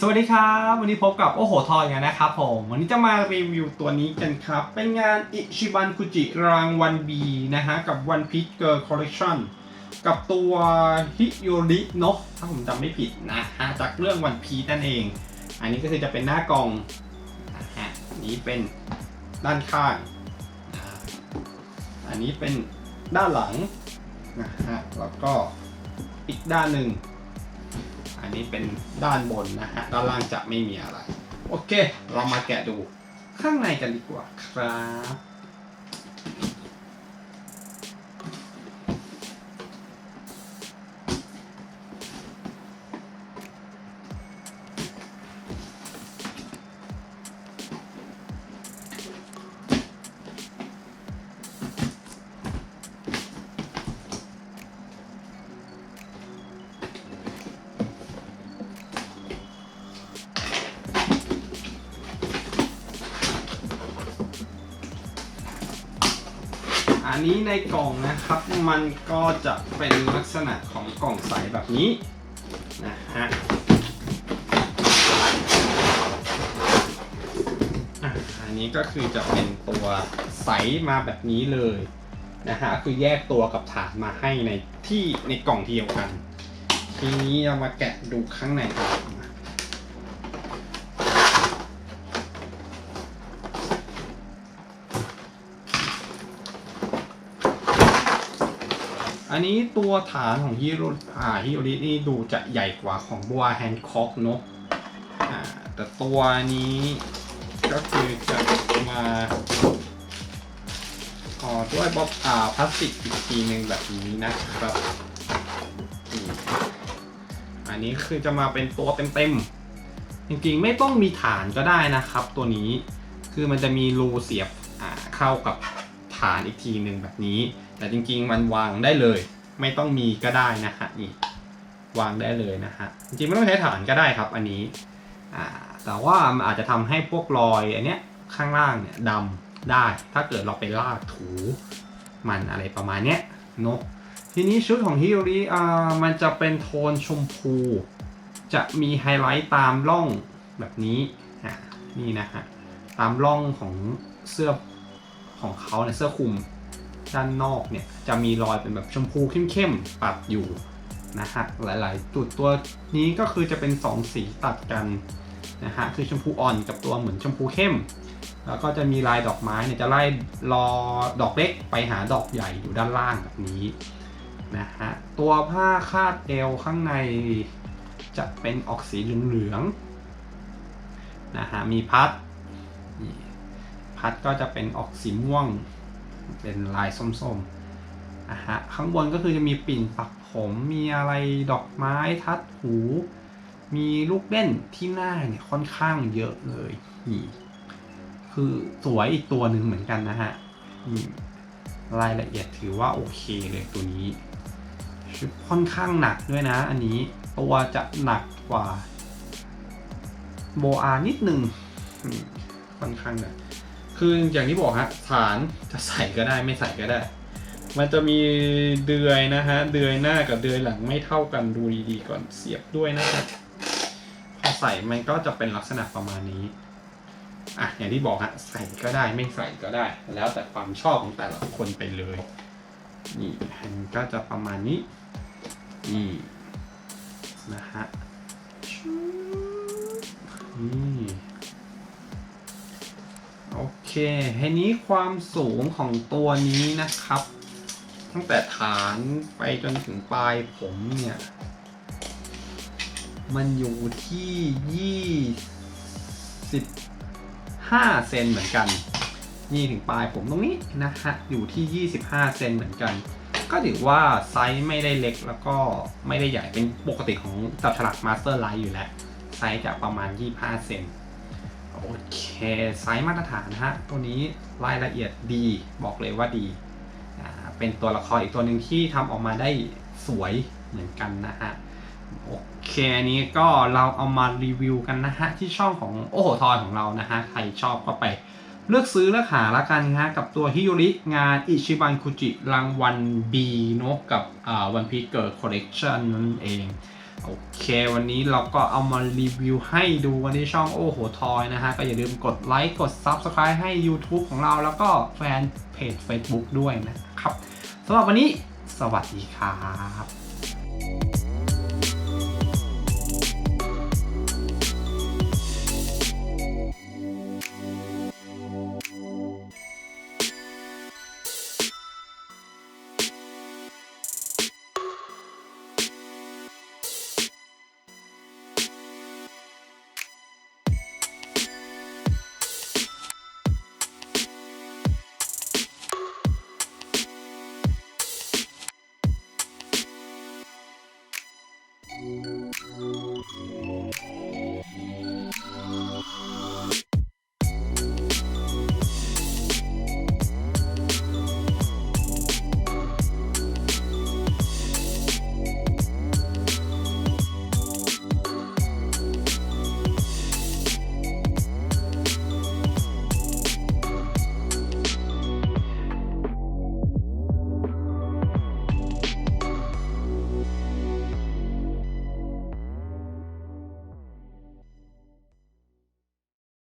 สวัสดีครับ วันนี้พบกับโอโหทอยกันนะครับผม วันนี้จะมารีวิวตัวนี้กันครับ เป็นงานอิชิบันคุจิรางวัลบีนะฮะ กับ One Piece Girl Collection กับตัวฮิโยริเนาะถ้าผมจำไม่ผิดนะฮะ จากเรื่อง One Piece นั่นเอง อันนี้ก็คือจะเป็นหน้ากล่องนะฮะนี้เป็นด้านข้าง อันนี้เป็นด้านหลังนะฮะแล้วก็อีกด้านหนึ่ง อันนี้เป็นด้านบนนะฮะ ด้านล่างจะไม่มีอะไร โอเค เรามาแกะดูข้างในกันดีกว่าครับ นนี้ในกล่องนะครับ มันก็จะเป็นลักษณะของกล่องใสแบบนี้นะฮะอันนี้ก็คือจะเป็นตัวใสมาแบบนี้เลยนะฮะคือแยกตัวกับฐานมาให้ในที่ในกล่องเดียวกัน ทีนี้เรามาแกะดูข้างในกัน อันนี้ตัวฐานของฮิโรอ่าฮิโรรินี่ดูจะใหญ่กว่าของบัวแฮนคอกเนอะอ่าแต่ตัวนี้ก็คือจะมาห่อด้วยบ๊อบอ่าพลาสติกอีกทีหนึ่งแบบนี้นะครับอันนี้คือจะมาเป็นตัวเต็มๆ จริงๆไม่ต้องมีฐานก็ได้นะครับ ตัวนี้คือมันจะมีรูเสียบเข้ากับฐานอีกทีหนึ่งแบบนี้ แต่จริงๆมันวางได้เลย ไม่ต้องมีก็ได้นะฮะนี่วางได้เลยนะฮะจริงๆไม่ต้องใช้ฐานก็ได้ครับอันนี้อ่าแต่ว่ามันอาจจะทำให้พวกรอยอันเนี้ยข้างล่างเนี่ยดำได้ ถ้าเกิดเราไปลากถูมันอะไรประมาณเนี้ยเนอะทีนี้ชุดของฮิโอริอ่ามันจะเป็นโทนชมพู จะมีไฮไลท์ตามร่องแบบนี้อะนี่นะฮะตามร่องของเสื้อของเขาเนี่ยเสื้อคลุม ด้านนอกเนี่ยจะมีรอยเป็นแบบชมพูเข้มๆปัดอยู่นะฮะหลายๆจุดตัวนี้ก็คือจะเป็น 2 สีตัดกันนะฮะคือชมพูอ่อนกับตัวเหมือนชมพูเข้ม แล้วก็จะมีลายดอกไม้เนี่ยจะไล่รอดอกเล็กไปหาดอกใหญ่อยู่ด้านล่างแบบนี้นะฮะตัวผ้าคาดเอวข้างในจะเป็นออกสีเหลืองๆนะฮะมีพัดพัดก็จะเป็นออกสีม่วง เป็นลายส้มๆนะฮะข้างบนก็คือจะมีปิ่นปักผมมีอะไรดอกไม้ทัดหู มีลูกเล่นที่หน้าเนี่ยค่อนข้างเยอะเลยนี่คือสวยอีกตัวหนึ่งเหมือนกันนะฮะรายละเอียดถือว่าโอเคเลยตัวนี้ชุดค่อนข้างหนักด้วยนะ อันนี้ตัวจะหนักกว่าโบอานิดหนึ่งค่อนข้างหนัก คืออย่างที่บอกฮะฐานจะใส่ก็ได้ไม่ใส่ก็ได้ มันจะมีเดือยนะฮะ เดือยหน้ากับเดือยหลังไม่เท่ากันดูดีๆก่อนเสียบด้วยนะครับพอใส่มันก็จะเป็นลักษณะประมาณนี้อะอย่างที่บอกฮะใส่ก็ได้ไม่ใส่ก็ได้ แล้วแต่ความชอบของแต่ละคนไปเลยนี่มันก็จะประมาณนี้นี่นะฮะนี่ เคทีนี้ความสูงของตัวนี้นะครับ ตั้งแต่ฐานไปจนถึงปลายผมเนี่ย มันอยู่ที่ยี่สิบห้าเซนเหมือนกัน นี่ถึงปลายผมตรงนี้นะฮะ อยู่ที่ 25 เซนเหมือนกัน ก็ถือว่าไซส์ไม่ได้เล็กแล้วก็ไม่ได้ใหญ่เป็นปกติของจับฉลากมาสเตอร์ไลท์อยู่แล้ว ไซส์จะประมาณ 25 เซน โอเคไซส์มาตรฐานนะฮะ ตัวนี้รายละเอียดดีบอกเลยว่าดี เป็นตัวละครอีกตัวหนึ่งที่ทำออกมาได้สวยเหมือนกันนะฮะ โอเคอันนี้ก็เราเอามารีวิวกันนะฮะ ที่ช่องของโอโหทอยของเรานะฮะ ใครชอบก็ไปเลือกซื้อเลือกหาละกันฮะ กับตัวฮิโยริงานอิชิบันคุจิรางวัล B เนอะกับอ่าวันพีเกิร์คอลเลกชันนั่นเอง โอเค วันนี้เราก็เอามารีวิวให้ดูกันที่ช่องโอ้โหทอยนะฮะ ก็อย่าลืมกดไลค์กด Subscribe ให้ YouTube ของเราแล้วก็แฟนเพจ Facebook ด้วยนะครับสำหรับวันนี้สวัสดีครับ